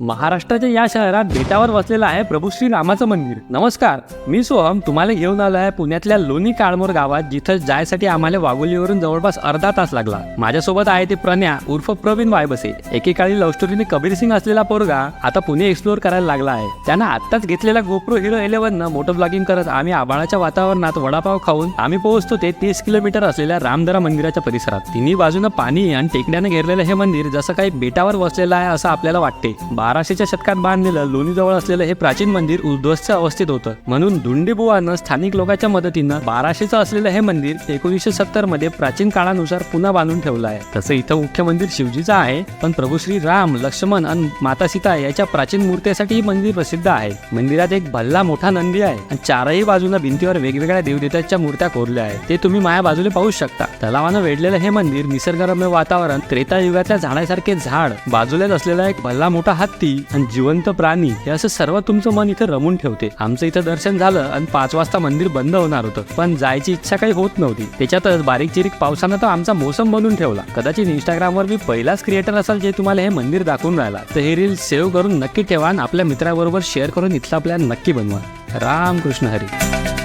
महाराष्ट्राच्या या शहरात बेटावर वसलेलं आहे प्रभू श्री रामाचं मंदिर. नमस्कार मी सोहम तुम्हाला घेऊन आलो आहे पुण्यातल्या लोणी काळमोर गावात जिथं जायसाठी आम्हाला वाघोलीवरून जवळपास अर्धा तास लागला. माझ्यासोबत आहे ते प्रण्या उर्फ प्रवीण वायबसे. एकेकाळी लव्ह स्टोरीने कबीर सिंग असलेला पोरगा आता पुणे एक्सप्लोर करायला लागला आहे. त्यानं आत्ताच घेतलेला GoPro Hero eleven motor vlogging करत आम्ही आबाळाच्या वातावरणात वडापाव खाऊन आम्ही पोहोचतो ते तीस किलोमीटर असलेल्या रामदरा मंदिराच्या परिसरात. तिन्ही बाजूनं पाणी आणि टेकड्यानं घेरलेलं हे मंदिर जसं काही बेटावर वसलेलं आहे असं आपल्याला वाटते. बाराशेच्या शतकात बांधलेलं लोणीजवळ असलेलं हे प्राचीन मंदिर उद्ध्वस्त अवस्थेत होतं. म्हणून धुंडीबुवानं स्थानिक लोकांच्या मदतीनं बाराशेचं असलेलं हे मंदिर एकोणीसशे सत्तरमध्ये प्राचीन काळानुसार पुन्हा बांधून ठेवलं आहे. तसं इथं मुख्य मंदिर शिवजीचं आहे पण प्रभू श्री राम लक्ष्मण आणि माता सीता याच्या प्राचीन मूर्तीसाठी मंदिर प्रसिद्ध आहे. मंदिरात एक भल्ला मोठा नंदी आहे आणि चारही बाजूला भिंतीवर वेगवेगळ्या देवदेवतांच्या मूर्त्या कोरल्या आहेत. ते तुम्ही माया बाजूला पाहू शकता. तलावानं वेढलेलं हे मंदिर निसर्गरम्य वातावरण त्रेता युगातल्या झाडासारखे झाड बाजूलाच असलेला एक भल्ला मोठा व्यक्ती आणि जिवंत प्राणी हे असं सर्व तुमचं मन इथं रमून ठेवते. आमचं इथं दर्शन झालं आणि पाच वाजता मंदिर बंद होणार होतं. पण जायची इच्छा काही होत नव्हती. त्याच्यातच बारीक चिरीक पावसानं तर आमचा मोसम बनवून ठेवला. कदाचित इंस्टाग्रामवर मी पहिलाच क्रिएटर असाल जे तुम्हाला हे मंदिर दाखवून राहिला. तर हे रील सेव्ह करून नक्की ठेवा आणि आपल्या मित्राबरोबर शेअर करून इथला प्लॅन नक्की बनवा. रामकृष्ण हरी.